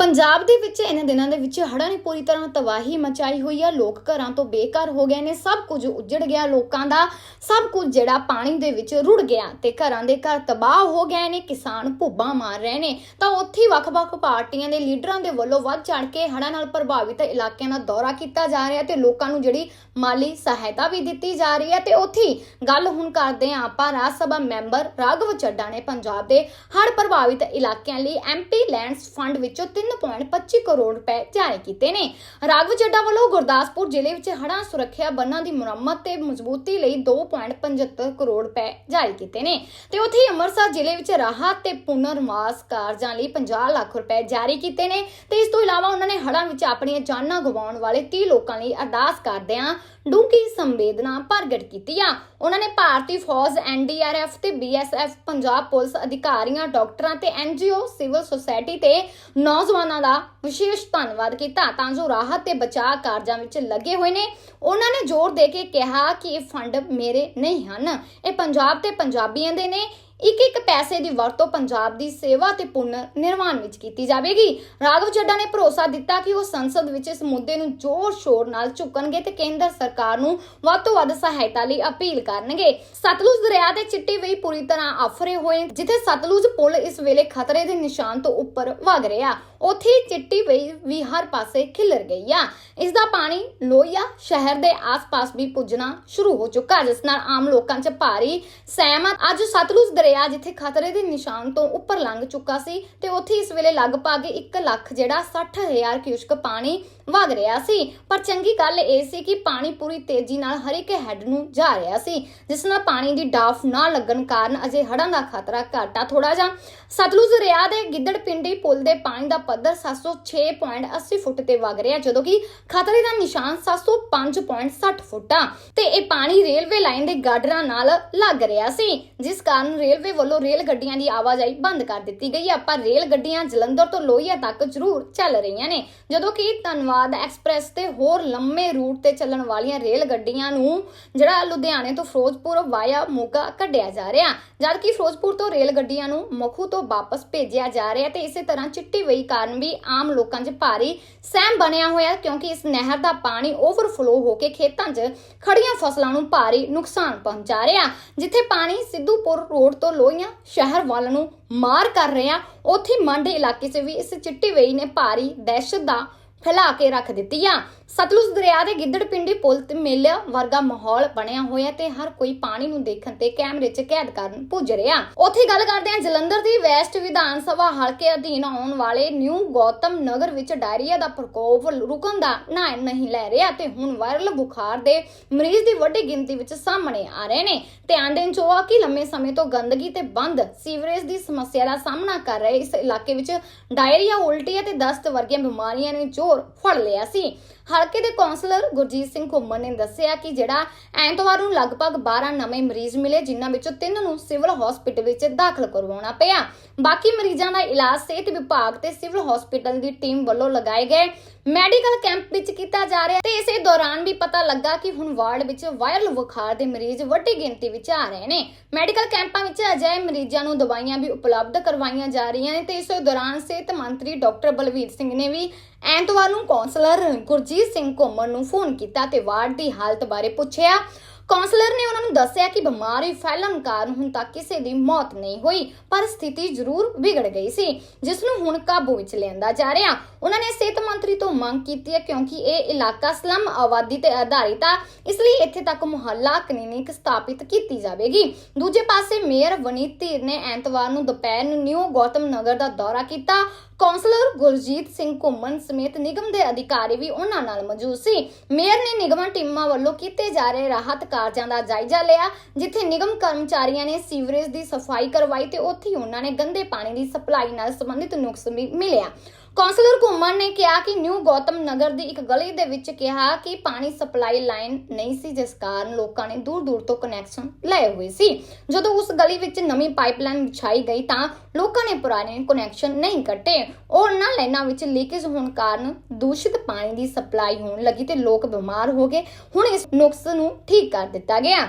ਪੰਜਾਬ ਦੇ ਵਿੱਚ ਇਹਨਾਂ ਦਿਨਾਂ ਦੇ ਵਿੱਚ ਹੜ੍ਹਾਂ ਨੇ ਪੂਰੀ ਤਰ੍ਹਾਂ ਤਬਾਹੀ ਮਚਾਈ ਹੋਈ ਹੈ ਲੋਕ ਘਰਾਂ ਤੋਂ ਬੇਘਰ ਹੋ ਗਏ ਨੇ। ਸਭ ਕੁਝ ਉੱਜੜ ਗਿਆ। ਲੋਕਾਂ ਦਾ ਸਭ ਕੁਝ ਜਿਹੜਾ ਪਾਣੀ ਦੇ ਵਿੱਚ ਰੁੜ ਗਿਆ ਤੇ ਘਰਾਂ ਦੇ ਘਰ ਤਬਾਹ ਹੋ ਗਏ ਨੇ। ਕਿਸਾਨ ਭੁੱਬਾਂ ਮਾਰ ਰਹੇ ਨੇ। ਤਾਂ ਉੱਥੇ ਵੱਖ-ਵੱਖ ਪਾਰਟੀਆਂ ਦੇ ਲੀਡਰਾਂ ਦੇ ਵੱਲੋਂ ਵੱਧ ਚੜ ਕੇ ਹੜ੍ਹਾਂ ਨਾਲ ਪ੍ਰਭਾਵਿਤ ਇਲਾਕਿਆਂ ਦਾ ਦੌਰਾ ਕੀਤਾ ਜਾ ਰਿਹਾ ਤੇ ਲੋਕਾਂ ਨੂੰ ਜਿਹੜੀ ਮਾਲੀ ਸਹਾਇਤਾ ਵੀ ਦਿੱਤੀ ਜਾ ਰਹੀ ਹੈ ਤੇ ਉੱਥੇ ਗੱਲ ਹੁਣ ਕਰਦੇ ਹਾਂ ਆਪਾਂ। ਰਾਜ ਸਭਾ ਮੈਂਬਰ ਰਾਘਵ ਚੱਡਾ ਨੇ ਪੰਜਾਬ ਦੇ ਹੜ੍ਹ ਪ੍ਰਭਾਵਿਤ ਇਲਾਕਿਆਂ ਲਈ ਐਮਪੀ ਲੈਂਡਸ ਫੰਡ ਵਿੱਚੋਂ 3.25 ਕਰੋੜ ਰੁਪਏ ਜਾਰੀ ਕੀਤੇ ਨੇ। ਰਾਘਵ ਚੱਡਾ ਵੱਲੋਂ ਗੁਰਦਾਸਪੁਰ ਜ਼ਿਲ੍ਹੇ ਵਿੱਚ ਹੜ੍ਹਾਂ ਸੁਰੱਖਿਆ ਬੰਨਾਂ ਦੀ ਮੁਰੰਮਤ ਤੇ ਮਜ਼ਬੂਤੀ ਲਈ 2.75 ਕਰੋੜ ਰੁਪਏ ਜਾਰੀ ਕੀਤੇ ਨੇ। ਤੇ ਉੱਥੇ ਅੰਮ੍ਰਿਤਸਰ ਜ਼ਿਲ੍ਹੇ ਵਿੱਚ ਰਾਹਤ ਤੇ ਪੁਨਰਵਾਸ ਕਾਰਜਾਂ ਲਈ 50 ਲੱਖ ਰੁਪਏ ਜਾਰੀ ਕੀਤੇ ਨੇ। ਤੇ ਇਸ ਤੋਂ ਇਲਾਵਾ ਉਹਨਾਂ ਨੇ ਹੜ੍ਹਾਂ ਵਿੱਚ ਆਪਣੀਆਂ ਜਾਨਾਂ ਗਵਾਉਣ ਵਾਲੇ 30 ਲੋਕਾਂ ਲਈ ਅਰਦਾਸ ਕਰਦਿਆਂ ਡੂੰਘੀ ਸੰਵੇਦਨਾ ਪ੍ਰਗਟ ਕੀਤੀ ਉਹਨਾਂ ਨੇ ਭਾਰਤੀ ਫੌਜ ਐਨਡੀਆਰਐਫ ਤੇ ਬੀਐਸਐਫ ਪੰਜਾਬ ਪੁਲਿਸ ਅਧਿਕਾਰੀਆਂ, ਡਾਕਟਰਾਂ ਤੇ ਐਨਜੀਓ ਸਿਵਲ ਸੁਸਾਇਟੀ ਤੇ ਨੌਜਵਾਨਾਂ ਦਾ ਵਿਸ਼ੇਸ਼ ਧੰਨਵਾਦ ਕੀਤਾ ਤਾਂ ਜੋ ਰਾਹਤ ਤੇ ਬਚਾਅ ਕਾਰਜਾਂ ਵਿੱਚ ਲੱਗੇ ਹੋਏ ਨੇ। ਉਹਨਾਂ ਨੇ ਜ਼ੋਰ ਦੇ ਕੇ ਕਿਹਾ ਕਿ ਇਹ ਫੰਡ ਮੇਰੇ ਨਹੀਂ ਹਨ। ਇਹ ਪੰਜਾਬ ਤੇ ਪੰਜਾਬੀਆਂ ਦੇ ਨੇ। ਇੱਕ ਇੱਕ ਪੈਸੇ ਦੀ ਵਰਤੋਂ ਪੰਜਾਬ ਦੀ ਸੇਵਾ ਤੇ ਪੁਨਰ ਨਿਰਮਾਣ ਵਿੱਚ ਕੀਤੀ ਜਾਵੇਗੀ। ਰਾਘਵ ਚੱਡਾ ਨੇ ਭਰੋਸਾ ਦਿੱਤਾ ਕਿ ਉਹ ਸੰਸਦ ਵਿੱਚ ਇਸ ਮੁੱਦੇ ਨੂੰ ਜ਼ੋਰ ਸ਼ੋਰ ਨਾਲ ਚੁੱਕਣਗੇ ਤੇ ਕੇਂਦਰ ਸਰਕਾਰ ਨੂੰ ਵੱਧ ਤੋਂ ਵੱਧ ਸਹਾਇਤਾ ਲਈ ਅਪੀਲ ਕਰਨਗੇ। ਸਤਲੁਜ ਦਰਿਆ ਦੇ ਚਿੱਟੀ ਵਈ ਪੂਰੀ ਤਰ੍ਹਾਂ ਆਫਰੇ ਹੋਏ, ਜਿੱਥੇ ਸਤਲੁਜ ਪੁਲ ਇਸ ਵੇਲੇ ਖਤਰੇ ਦੇ ਨਿਸ਼ਾਨ ਤੋਂ ਉੱਪਰ ਵਗ ਰਿਹਾ। ਉੱਥੇ ਚਿੱਟੀ ਵਈ ਵੀ ਹਰ ਪਾਸੇ ਖਿਲਰ ਗਈ ਆ। ਇਸ ਦਾ ਪਾਣੀ ਲੋਹੀਆ ਸ਼ਹਿਰ ਦੇ ਆਸ-ਪਾਸ ਵੀ ਪੁੱਜਣਾ ਸ਼ੁਰੂ ਹੋ ਚੁੱਕਾ ਜਿਸ ਨਾਲ ਆਮ ਲੋਕਾਂ 'ਚ ਭਾਰੀ ਸਹਿਮਤ ਅੱਜ ਸਤਲੁਜ ਦਰਿਆ, ਜਿੱਥੇ ਖਤਰੇ ਦੇ ਨਿਸ਼ਾਨ ਤੋਂ ਉੱਪਰ ਲੰਘ ਚੁੱਕਾ ਸੀ, ਤੇ ਉੱਥੇ ਇਸ ਵੇਲੇ ਲਗਭਗ 1 ਲੱਖ ਜਿਹੜਾ 60000 ਕਿਊਸਕ ਪਾਣੀ ਵਗ ਰਿਹਾ ਸੀ। ਪਰ ਚੰਗੀ ਗੱਲ ਇਹ ਸੀ ਕਿ ਪਾਣੀ ਪੂਰੀ ਤੇਜ਼ੀ ਨਾਲ ਹਰੀਕੇ ਹੈੱਡ ਨੂੰ ਜਾ ਰਿਹਾ ਸੀ। ਜਿਸ ਨਾਲ ਪਾਣੀ ਦੀ ਡਾਫ ਨਾ ਲੱਗਣ ਕਾਰਨ ਅਜੇ ਹੜ੍ਹਾਂ ਦਾ ਖਤਰਾ ਘਟਾ ਥੋੜਾ ਜਿਹਾ। ਸਤਲੁਜ ਦਰਿਆ ਦੇ ਗਿੱਦੜ ਪਿੰਡੀ ਪੁਲ ਦੇ ਪਾਣੀ ਦਾ ਪੱਧਰ 706.80 ਫੁੱਟ ਤੇ ਵਗ ਰਿਹਾ, ਜਦੋਂ ਕਿ ਖਤਰੇ ਦਾ ਨਿਸ਼ਾਨ 705.60 ਫੁੱਟ ਆ। ਤੇ ਇਹ ਪਾਣੀ ਰੇਲਵੇ ਲਾਈਨ ਦੇ ਗਾਡਰਾਂ ਨਾਲ ਲੱਗ ਰਿਹਾ ਸੀ, ਜਿਸ ਕਾਰਨ ਰੇਲਵੇ ਵੱਲੋਂ ਰੇਲ ਗੱਡੀਆਂ ਦੀ ਆਵਾਜਾਈ ਬੰਦ ਕਰ ਦਿੱਤੀ ਗਈ ਆ। ਪਰ ਰੇਲ ਗੱਡੀਆਂ ਜਲੰਧਰ ਤੋਂ ਲੋਹੀਆ ਤੱਕ ਜ਼ਰੂਰ ਚੱਲ ਰਹੀਆਂ ਨੇ। ਜਦੋਂ ਕਿ ਧੰਨਵਾਦ ਐਕਸਪ੍ਰੈਸ ਤੇ ਹੋਰ ਲੰਮੇ ਰੂਟ ਤੇ ਚੱਲਣ ਵਾਲੀਆਂ ਰੇਲ ਗੱਡੀਆਂ ਨੂੰ, ਜਿਹੜਾ ਲੁਧਿਆਣੇ ਤੋਂ ਫਿਰੋਜ਼ਪੁਰ ਵਾਇਆ ਮੋਗਾ ਕੱਢਿਆ ਜਾ ਰਿਹਾ। ਜਦ ਫਿਰੋਜ਼ਪੁਰ ਤੋਂ ਰੇਲ ਗੱਡੀਆਂ ਨੂੰ ਮਖੂ ਤੋਂ ਵਾਪਸ ਭੇਜਿਆ ਜਾ ਰਿਹਾ ਤੇ ਇਸੇ ਤਰ੍ਹਾਂ ਚਿੱਟੀ ਵਈ ਕਾਰਨ ਵੀ ਆਮ ਲੋਕਾਂ 'ਚ ਭਾਰੀ ਸਹਿਮ ਬਣਿਆ ਹੋਇਆ, ਕਿਉਂਕਿ ਇਸ ਨਹਿਰ ਦਾ ਪਾਣੀ ਓਵਰਫਲੋ ਹੋ ਕੇ ਖੇਤਾਂ 'ਚ ਖੜੀਆਂ ਫਸਲਾਂ ਨੂੰ ਭਾਰੀ ਨੁਕਸਾਨ ਪਹੁੰਚਾ ਰਿਹਾ, ਜਿੱਥੇ ਪਾਣੀ ਸਿੱਧੂਪੁਰ ਰੋਡ ਤੋਂ ਲੋਹੀਆਂ ਸ਼ਹਿਰ ਵੱਲ ਨੂੰ ਮਾਰ ਕਰ ਰਿਹਾ। ਉੱਥੇ ਮੰਡ ਇਲਾਕੇ 'ਚ ਵੀ ਇਸ ਚਿੱਟੀ ਵਈ ਨੇ ਭਾਰੀ ਦਹਿਸ਼ਤ ਦਾ ਫੈਲਾ ਕੇ ਰੱਖ ਦਿੱਤੀ ਆ। ਸਤਲੁਜ ਦਰਿਆ ਦੇ ਗਿੱਦੜ ਪਿੰਡੀ ਪੁਲ ਤੇ ਮੇਲਾ ਵਰਗਾ ਮਾਹੌਲ ਬਣਿਆ ਹੋਇਆ ਤੇ ਹਰ ਕੋਈ ਪਾਣੀ ਨੂੰ ਦੇਖਣ ਤੇ ਕੈਮਰੇ 'ਚ ਕੈਦ ਕਰਨ ਪੁੱਜ ਰਿਹਾ। ਉੱਥੇ ਗੱਲ ਕਰਦੇ ਹਾਂ ਜਲੰਧਰ ਦੀ ਵੈਸਟ ਵਿਧਾਨ ਸਭਾ ਹਲਕੇ ਅਧੀਨ ਆਉਣ ਵਾਲੇ ਨਿਊ ਗੌਤਮ ਨਗਰ ਵਿੱਚ ਡਾਇਰੀਆ ਦਾ ਪ੍ਰਕੋਪ ਰੁਕਣ ਦਾ ਨਾਂ ਨਹੀਂ ਲੈ ਰਿਹਾ ਤੇ ਹੁਣ ਵਾਇਰਲ ਬੁਖਾਰ ਦੇ ਮਰੀਜ਼ ਦੀ ਵੱਡੀ ਗਿਣਤੀ ਵਿੱਚ ਸਾਹਮਣੇ ਆ ਰਹੇ ਨੇ। ਧਿਆਨ ਦੇਣ ਚੋ ਆ ਕਿ ਲੰਮੇ ਸਮੇਂ ਤੋਂ ਗੰਦਗੀ ਤੇ ਬੰਦ ਸੀਵਰੇਜ ਦੀ ਸਮੱਸਿਆ ਦਾ ਸਾਹਮਣਾ ਕਰ ਰਹੇ ਇਸ ਇਲਾਕੇ ਵਿੱਚ ਡਾਇਰੀਆ ਉਲਟੀ ਅਤੇ ਦਸਤ ਵਰਗੀਆਂ ਬਿਮਾਰੀਆਂ ਨੇ ਜ਼ੋਰ ਫੜ ਲਿਆ ਸੀ ਹਲਕੇ ਦੇ ਕੌਂਸਲਰ ਗੁਰਜੀਤ ਸਿੰਘ ਘੁੰਮਣ ਨੇ ਦੱਸਿਆ ਕਿ ਜਿਹੜਾ ਐਤਵਾਰ ਨੂੰ ਲਗਭਗ 12 ਨਵੇਂ ਮਰੀਜ਼ ਮਿਲੇ, ਜਿਨ੍ਹਾਂ ਵਿੱਚੋਂ ਤਿੰਨ ਨੂੰ ਸਿਵਲ ਹਸਪੀਟਲ ਵਿੱਚ ਦਾਖਲ ਕਰਵਾਉਣਾ ਪਿਆ। ਬਾਕੀ ਮਰੀਜ਼ਾਂ ਦਾ ਇਲਾਜ ਸਿਹਤ ਵਿਭਾਗ ਤੇ ਸਿਵਲ ਹਸਪੀਟਲ ਦੀ ਟੀਮ ਵੱਲੋਂ ਲਗਾਏ ਗਏ ਮੈਡੀਕਲ ਕੈਂਪ ਵਿੱਚ ਕੀਤਾ ਜਾ ਰਿਹਾ ਤੇ ਇਸੇ ਦੌਰਾਨ ਵੀ ਪਤਾ ਲੱਗਾ ਕਿ ਹੁਣ ਵਾਰਡ ਵਿੱਚ ਵਾਇਰਲ ਬੁਖਾਰ ਦੇ ਮਰੀਜ਼ ਵੱਡੀ ਗਿਣਤੀ ਵਿੱਚ ਆ ਰਹੇ ਨੇ। ਮੈਡੀਕਲ ਕੈਂਪਾਂ ਵਿੱਚ ਅਜਿਹੇ ਮਰੀਜ਼ਾਂ ਨੂੰ ਦਵਾਈਆਂ ਵੀ ਉਪਲਬਧ ਕਰਵਾਈਆਂ ਜਾ ਰਹੀਆਂ ਨੇ ਤੇ ਇਸੇ ਦੌਰਾਨ ਸਿਹਤ ਮੰਤਰੀ ਡਾਕਟਰ ਬਲਵੀਰ ਸਿੰਘ ਨੇ ਵੀ ਐਤਵਾਰ ਨੂੰ ਕੌਂਸਲਰ ਗੁਰਜੀਤ ਸਿੰਘ ਘੁੰਮਣ ਨੂੰ ਫੋਨ ਕੀਤਾ ਤੇ ਵਾਰਡ ਦੀ ਹਾਲਤ ਬਾਰੇ ਪੁੱਛਿਆ। ਕੌਂਸਲਰ ਨੇ ਉਹਨਾਂ ਨੂੰ ਦੱਸਿਆ ਕਿ ਬਿਮਾਰੀ ਫੈਲਣ ਕਾਰਨ ਹੁਣ ਤੱਕ ਕਿਸੇ ਦੀ ਮੌਤ ਨਹੀਂ ਹੋਈ, ਪਰ ਸਥਿਤੀ ਜ਼ਰੂਰ ਵਿਗੜ ਗਈ ਸੀ, ਜਿਸ ਨੂੰ ਹੁਣ ਕਾਬੂ ਵਿੱਚ ਲਿਆਂਦਾ ਜਾ ਰਿਹਾ। ਉਹਨਾਂ ਨੇ ਸਿਹਤ ਮੰਤਰੀ ਤੋਂ ਮੰਗ ਕੀਤੀ ਹੈ ਕਿਉਂਕਿ ਇਹ ਇਲਾਕਾ ਸਲਮ ਆਬਾਦੀ ਤੇ ਆਧਾਰਿਤ ਆ, ਇਸ ਲਈ ਇੱਥੇ ਤੱਕ ਮੁਹੱਲਾ ਕਲੀਨਿਕ ਸਥਾਪਿਤ ਕੀਤੀ ਜਾਵੇਗੀ। ਦੂਜੇ ਪਾਸੇ ਮੇਅਰ ਵਨੀਤ ਧੀਰ ਨੇ ਐਤਵਾਰ ਨੂੰ ਦੁਪਹਿਰ ਨੂੰ ਨਿਊ ਗੌਤਮ ਨਗਰ ਦਾ ਦੌਰਾ ਕੀਤਾ। ਕੌਂਸਲਰ ਗੁਰਜੀਤ ਸਿੰਘ ਘੁੰਮਣ ਸਮੇਤ ਨਿਗਮ ਦੇ ਅਧਿਕਾਰੀ ਵੀ ਉਹਨਾਂ ਨਾਲ ਮੌਜੂਦ ਸੀ। ਮੇਅਰ ਨੇ ਨਿਗਮਾਂ ਟੀਮਾਂ ਵੱਲੋਂ ਕੀਤੇ ਜਾ ਰਹੇ ਰਾਹਤ ਕਾਰਜਾਂ ਦਾ ਜਾਇਜ਼ਾ ਲਿਆ, ਜਿੱਥੇ ਨਿਗਮ ਕਰਮਚਾਰੀਆਂ ਨੇ ਸੀਵਰੇਜ ਦੀ ਸਫ਼ਾਈ ਕਰਵਾਈ ਤੇ ਉੱਥੇ ਹੀ ਉਹਨਾਂ ਨੇ ਗੰਦੇ ਪਾਣੀ ਦੀ ਸਪਲਾਈ ਨਾਲ ਸੰਬੰਧਿਤ ਨੁਕਸ ਵੀ ਮਿਲਿਆ। ਕੌਂਸਲਰ ਘੁੰਮਣ ਨੇ ਕਿਹਾ ਕਿ ਨਿਊ ਗੌਤਮ ਨਗਰ ਦੀ ਇੱਕ ਗਲੀ ਦੇ ਵਿੱਚ ਕਿਹਾ ਕਿ ਪਾਣੀ ਸਪਲਾਈ ਲਾਈਨ ਨਹੀਂ ਸੀ, ਜਿਸ ਕਾਰਨ ਲੋਕਾਂ ਨੇ ਦੂਰ ਦੂਰ ਤੋਂ ਕਨੈਕਸ਼ਨ ਲਏ ਹੋਏ ਸੀ। ਜਦੋਂ ਉਸ ਗਲੀ ਵਿੱਚ ਨਵੀਂ ਪਾਈਪਲਾਈਨ ਵਿਛਾਈ ਗਈ ਤਾਂ ਲੋਕਾਂ ਨੇ ਪੁਰਾਣੇ ਕਨੈਕਸ਼ਨ ਨਹੀਂ ਕੱਟੇ। ਉਹਨਾਂ ਲਾਈਨਾਂ ਵਿੱਚ ਲੀਕੇਜ ਹੋਣ ਕਾਰਨ ਦੂਸ਼ਿਤ ਪਾਣੀ ਦੀ ਸਪਲਾਈ ਹੋਣ ਲੱਗੀ ਤੇ ਲੋਕ ਬਿਮਾਰ ਹੋ ਗਏ। ਹੁਣ ਇਸ ਨੁਕਸ ਨੂੰ ਠੀਕ ਕਰ ਦਿੱਤਾ ਗਿਆ।